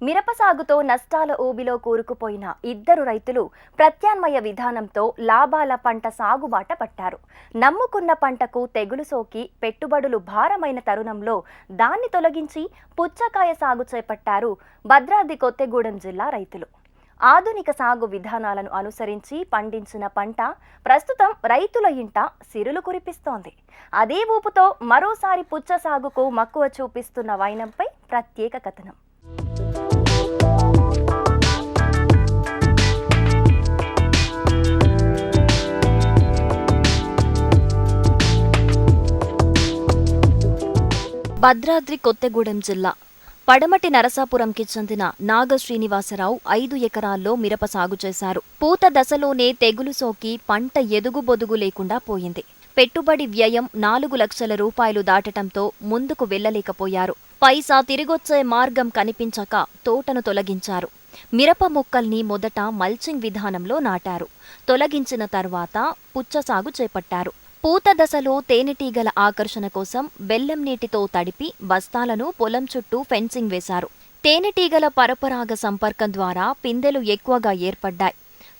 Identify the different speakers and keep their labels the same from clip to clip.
Speaker 1: మిరప సాగుతో నష్టాల ఊబిలో కూరుకుపోయిన ఇద్దరు రైతులు ప్రత్యామ్నాయ విధానంతో లాభాల పంట సాగుబాట పట్టారు. నమ్ముకున్న పంటకు తెగులు సోకి పెట్టుబడులు భారమైన తరుణంలో దాన్ని తొలగించి పుచ్చకాయ సాగు చేపట్టారు భద్రాద్రి కొత్తగూడెం జిల్లా రైతులు. ఆధునిక సాగు విధానాలను అనుసరించి పండించిన పంట ప్రస్తుతం రైతుల ఇంట సిరులు కురిపిస్తోంది. అదే ఊపుతో మరోసారి పుచ్చ సాగుకు మక్కువ చూపిస్తున్న వైనంపై ప్రత్యేక కథనం. భద్రాద్రి కొత్తగూడెం జిల్లా పడమటి నరసాపురంకి చెందిన నాగ శ్రీనివాసరావు ఐదు ఎకరాల్లో మిరప సాగు చేశారు. పూత దశలోనే తెగులు సోకి పంట ఎదుగుబొదుగు లేకుండా పోయింది. పెట్టుబడి వ్యయం నాలుగు లక్షల రూపాయలు దాటటంతో ముందుకు వెళ్ళలేకపోయారు పైసా తిరిగొచ్చే మార్గం కనిపించక తోటను తొలగించారు. మిరప మొక్కల్ని మొదట మల్చింగ్ విధానంలో నాటారు. తొలగించిన తర్వాత పుచ్చ సాగు చేపట్టారు. పూత దశలో తేనెటీగల ఆకర్షణ కోసం బెల్లం నీటితో తడిపి బస్తాలను పొలం చుట్టూ ఫెన్సింగ్ వేశారు. తేనెటీగల పరపరాగ సంపర్కం ద్వారా పిందెలు ఎక్కువగా ఏర్పడ్డాయి.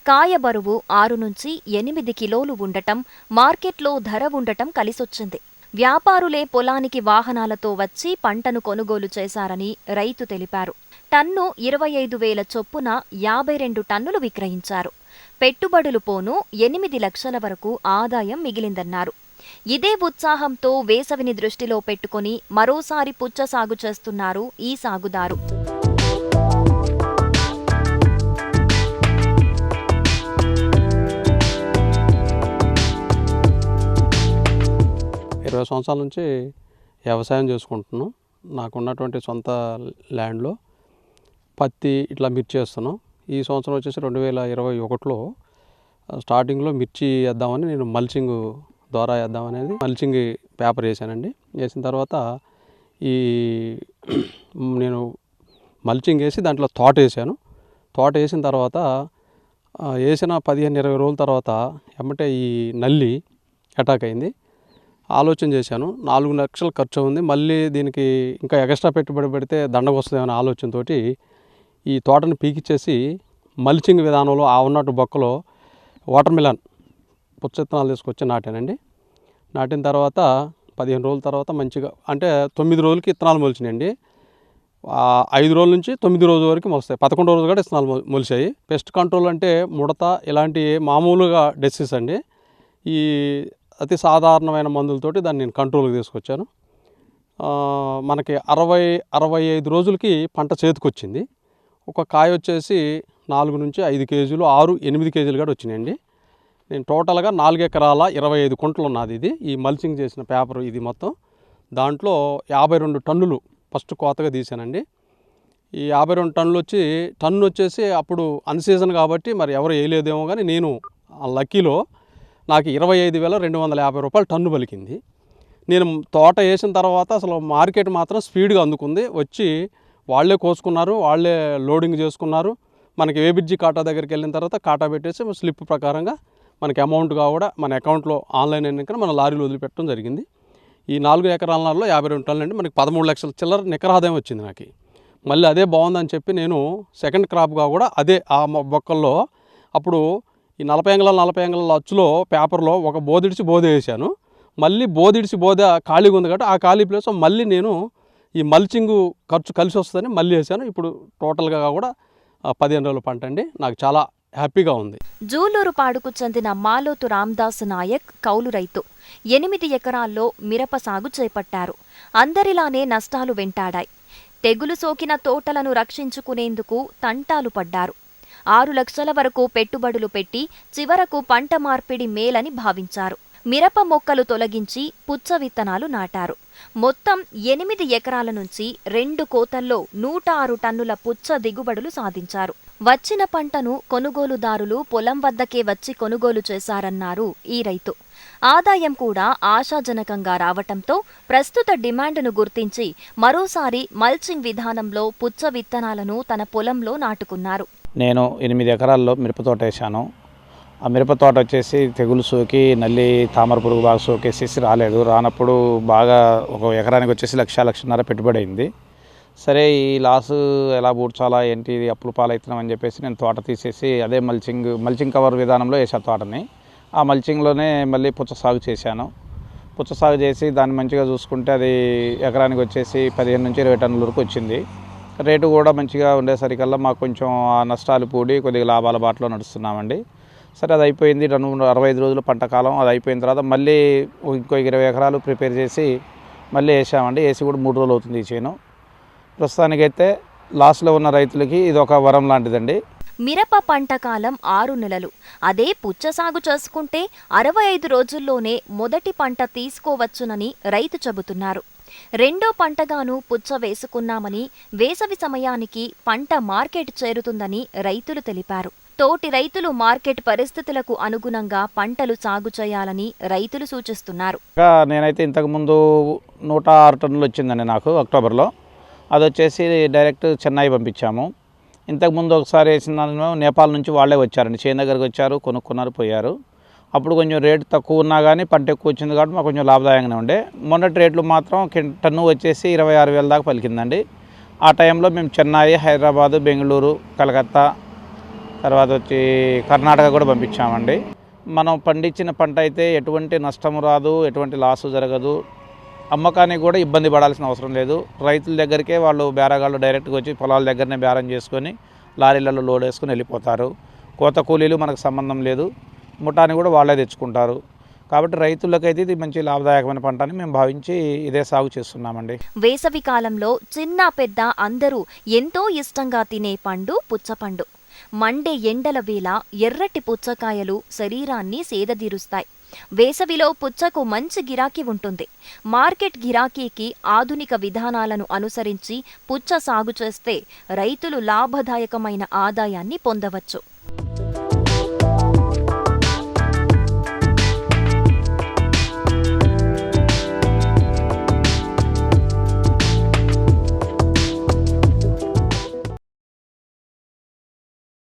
Speaker 1: కాయ బరువు ఆరు నుంచి ఎనిమిది కిలోలు ఉండటం మార్కెట్లో ధర ఉండటం కలిసొచ్చింది. వ్యాపారులే పొలానికి వాహనాలతో వచ్చి పంటను కొనుగోలు చేశారని రైతు తెలిపారు. టన్ను ఇరవై ఐదు వేల చొప్పున యాభై రెండు టన్నులు విక్రయించారు. పెట్టుబడులు పోను ఎనిమిది లక్షల వరకు ఆదాయం మిగిలిందన్నారు. ఇదే ఉత్సాహంతో వేసవిని దృష్టిలో పెట్టుకుని మరోసారి పుచ్చ సాగు చేస్తున్నారు ఈ సాగుదారు.
Speaker 2: ఇరవై సంవత్సరాల నుంచి వ్యవసాయం చేసుకుంటున్నాం. నాకున్నటువంటి సొంత ల్యాండ్లో పత్తి ఇట్లా మిర్చి వేస్తున్నాం. ఈ సంవత్సరం వచ్చేసి రెండు వేల ఇరవై ఒకటిలో స్టార్టింగ్లో మిర్చి వేద్దామని నేను మల్చింగ్ ద్వారా వేద్దామనేది మల్చింగ్ పేపర్ వేసానండి. వేసిన తర్వాత ఈ నేను మల్చింగ్ వేసి దాంట్లో తోట వేసాను. తోట వేసిన తర్వాత వేసిన పదిహేను ఇరవై రోజుల తర్వాత ఏమంటే ఈ నల్లి అటాక్ అయింది. ఆలోచన చేశాను. నాలుగు లక్షలు ఖర్చు ఉంది. మళ్ళీ దీనికి ఇంకా ఎక్స్ట్రా పెట్టుబడి పెడితే దండగ వస్తుందేమనే ఆలోచనతోటి ఈ తోటను పీకిచ్చేసి మల్చింగ్ విధానంలో ఆ ఉన్నట్టు బొక్కలో వాటర్ మిలన్ పుచ్చత్తనాలు తీసుకొచ్చి నాటానండి. నాటిన తర్వాత పదిహేను రోజుల తర్వాత మంచిగా అంటే తొమ్మిది రోజులకి ఇత్తనాలు మొలిచినాయండి. ఐదు రోజుల నుంచి తొమ్మిది రోజుల వరకు మొలుస్తాయి. పదకొండు రోజులు కూడా ఇత్తనాలు మొలిచాయి. పెస్ట్ కంట్రోల్ అంటే ముడత ఇలాంటి మామూలుగా డెసిస్ అండి. ఈ అతి సాధారణమైన మందులతోటి దాన్ని నేను కంట్రోల్కి తీసుకొచ్చాను. మనకి అరవై అరవై ఐదు రోజులకి పంట చేతికొచ్చింది. ఒక కాయ వచ్చేసి నాలుగు నుంచి ఐదు కేజీలు ఆరు ఎనిమిది కేజీలు కూడా వచ్చినాయండి. నేను టోటల్గా నాలుగు ఎకరాల ఇరవై ఐదు కుంటలు ఉన్నది ఇది. ఈ మల్చింగ్ చేసిన పేపర్ ఇది మొత్తం. దాంట్లో యాభై రెండు టన్నులు ఫస్ట్ కోతగా తీసానండి ఈ యాభై రెండు టన్నులు వచ్చి టన్ను వచ్చేసి అప్పుడు అన్ సీజన్ కాబట్టి మరి ఎవరు వేయలేదేమో కానీ నేను ఆ లక్కీలో నాకు ఇరవై ఐదు వేల రెండు వందల యాభై రూపాయలు టన్ను పలికింది. నేను తోట వేసిన తర్వాత అసలు మార్కెట్ మాత్రం స్పీడ్గా అందుకుంది. వచ్చి వాళ్ళే కోసుకున్నారు వాళ్ళే లోడింగ్ చేసుకున్నారు. మనకి ఏబిడ్జి కాటా దగ్గరికి వెళ్ళిన తర్వాత కాటా పెట్టేసి స్లిప్ ప్రకారంగా మనకి అమౌంట్గా కూడా మన అకౌంట్లో ఆన్లైన్ అయినాక మన లారీలు వదిలిపెట్టడం జరిగింది. ఈ నాలుగు ఎకరాలలో యాభై రెండు టన్నులు అంటే మనకి పదమూడు లక్షల చిల్లర నికర ఆదాయం వచ్చింది నాకు. మళ్ళీ అదే బాగుందని చెప్పి నేను సెకండ్ క్రాప్గా కూడా అదే ఆ బొక్కల్లో అప్పుడు ఈ నలభై అంగుళాల నలభై అంగుళాల అచ్చులో పేపర్లో ఒక బోధిడిచి బోధ వేసాను మళ్ళీ బోధిడిచి బోధ ఖాళీగా ఉంది కాబట్టి ఆ ఖాళీ ప్లేస్ మళ్ళీ నేను ఈ మల్చింగ్ ఖర్చు కలిసి వస్తుందని మళ్ళీ వేసాను. ఇప్పుడు టోటల్గా కూడా పదిహేను రోజుల పంట అండి. నాకు చాలా హ్యాపీగా ఉంది.
Speaker 1: జూలూరుపాడుకు చెందిన మాలోతు రామ్దాస్ నాయక్ కౌలు రైతు ఎనిమిది ఎకరాల్లో మిరప సాగు చేపట్టారు. అందరిలానే నష్టాలు వెంటాడాయి. తెగులు సోకిన తోటలను రక్షించుకునేందుకు తంటాలు పడ్డారు. ఆరు లక్షల వరకు పెట్టుబడులు పెట్టి చివరకు పంట మార్పిడి మేలని భావించారు. మిరప మొక్కలు తొలగించి పుచ్చ విత్తనాలు నాటారు. మొత్తం ఎనిమిది ఎకరాల నుంచి రెండు కోతల్లో నూట ఆరు టన్నుల పుచ్చ దిగుబడులు సాధించారు. వచ్చిన పంటను కొనుగోలుదారులు పొలం వద్దకే వచ్చి కొనుగోలు చేశారన్నారు ఈ రైతు. ఆదాయం కూడా ఆశాజనకంగా రావటంతో ప్రస్తుత డిమాండ్ను గుర్తించి మరోసారి మల్చింగ్ విధానంలో పుచ్చ విత్తనాలను తన పొలంలో నాటుకున్నారు.
Speaker 3: నేను ఎనిమిది ఎకరాల్లో మిరప తోట ఆ మిరప తోట వచ్చేసి తెగులు సోకి నల్లి తామర పురుగు బాగా సోకేసేసి రాలేదు. రానప్పుడు బాగా ఒక ఎకరానికి వచ్చేసి లక్ష లక్షన్నర పెట్టుబడి అయింది సరే ఈ లాస్ ఎలా పూడ్చాలా ఏంటి ఇది అప్పుల పాలవుతున్నాం అని చెప్పేసి నేను తోట తీసేసి అదే మల్చింగ్ మల్చింగ్ కవర్ విధానంలో వేసా తోటని. ఆ మల్చింగ్లోనే మళ్ళీ పుచ్చ సాగు చేశాను. పుచ్చ సాగు చేసి దాన్ని మంచిగా చూసుకుంటే అది ఎకరానికి వచ్చేసి పదిహేను నుంచి ఇరవై టన్నుల వరకు వచ్చింది. రేటు కూడా మంచిగా ఉండేసరికల్లా మాకు కొంచెం ఆ నష్టాలు పూడి కొద్దిగా లాభాల బాటలో నడుస్తున్నామండి. సరే అది అయిపోయింది. రెండు అరవై ఐదు రోజులు పంట కాలం అది అయిపోయిన తర్వాత మళ్ళీ ఇంకో ఇరవై ఎకరాలు ప్రిపేర్ చేసి మళ్ళీ వేసామండి. వేసి కూడా మూడు రోజులు అవుతుంది ఈ చేను. ప్రస్తుతానికైతే లాస్ట్లో ఉన్న రైతులకి ఇది ఒక వరం లాంటిదండి.
Speaker 1: మిరప పంట కాలం ఆరు నెలలు. అదే పుచ్చ సాగు చేసుకుంటే అరవై ఐదు రోజుల్లోనే మొదటి పంట తీసుకోవచ్చునని రైతు చెబుతున్నారు. రెండో పంటగాను పుచ్చ వేసుకున్నామని వేసవి సమయానికి పంట మార్కెట్ చేరుతుందని రైతులు తెలిపారు. తోటి రైతులు మార్కెట్ పరిస్థితులకు అనుగుణంగా పంటలు సాగు చేయాలని రైతులు సూచిస్తున్నారు.
Speaker 3: నేనైతే ఇంతకుముందు నూట ఆరు టన్నులు వచ్చిందండి నాకు అక్టోబర్లో. అది వచ్చేసి డైరెక్ట్ చెన్నై పంపించాము. ఇంతకుముందు ఒకసారి వేసిన నేపాల్ నుంచి వాళ్ళే వచ్చారండి. చేను దగ్గరకు వచ్చారు కొనుక్కున్నారు పోయారు. అప్పుడు కొంచెం రేటు తక్కువ ఉన్నా కానీ పంట ఎక్కువ వచ్చింది కాబట్టి మాకు కొంచెం లాభదాయంగానే ఉండే. మొన్నటి రేట్లు మాత్రం టన్ను వచ్చేసి ఇరవై ఆరు వేల దాకా పలికిందండి. ఆ టైంలో మేము చెన్నై హైదరాబాదు బెంగళూరు కలకత్తా తర్వాత వచ్చి కర్ణాటక కూడా పంపించామండి. మనం పండించిన పంట అయితే ఎటువంటి నష్టము రాదు ఎటువంటి లాసు జరగదు. అమ్మకానికి కూడా ఇబ్బంది పడాల్సిన అవసరం లేదు. రైతుల దగ్గరికే వాళ్ళు బేరగాళ్ళు డైరెక్ట్గా వచ్చి పొలాల దగ్గరనే బేరం చేసుకొని లారీలలో లోడ్ వేసుకొని వెళ్ళిపోతారు. కోత కూలీలు మనకు సంబంధం లేదు. ముఠాని కూడా వాళ్ళే తెచ్చుకుంటారు. కాబట్టి రైతులకైతే ఇది మంచి లాభదాయకమైన పంట అని మేము భావించి ఇదే సాగు చేస్తున్నామండి.
Speaker 1: వేసవి కాలంలో చిన్న పెద్ద అందరూ ఎంతో ఇష్టంగా తినే పండు పుచ్చపండు. మండే ఎండల వేళ ఎర్రటి పుచ్చకాయలు శరీరాన్ని సేదదీరుస్తాయి వేసవిలో పుచ్చకు మంచి గిరాకీ ఉంటుంది. మార్కెట్ గిరాకీకి ఆధునిక విధానాలను అనుసరించి పుచ్చ సాగు చేస్తే రైతులు లాభదాయకమైన ఆదాయాన్ని పొందవచ్చు.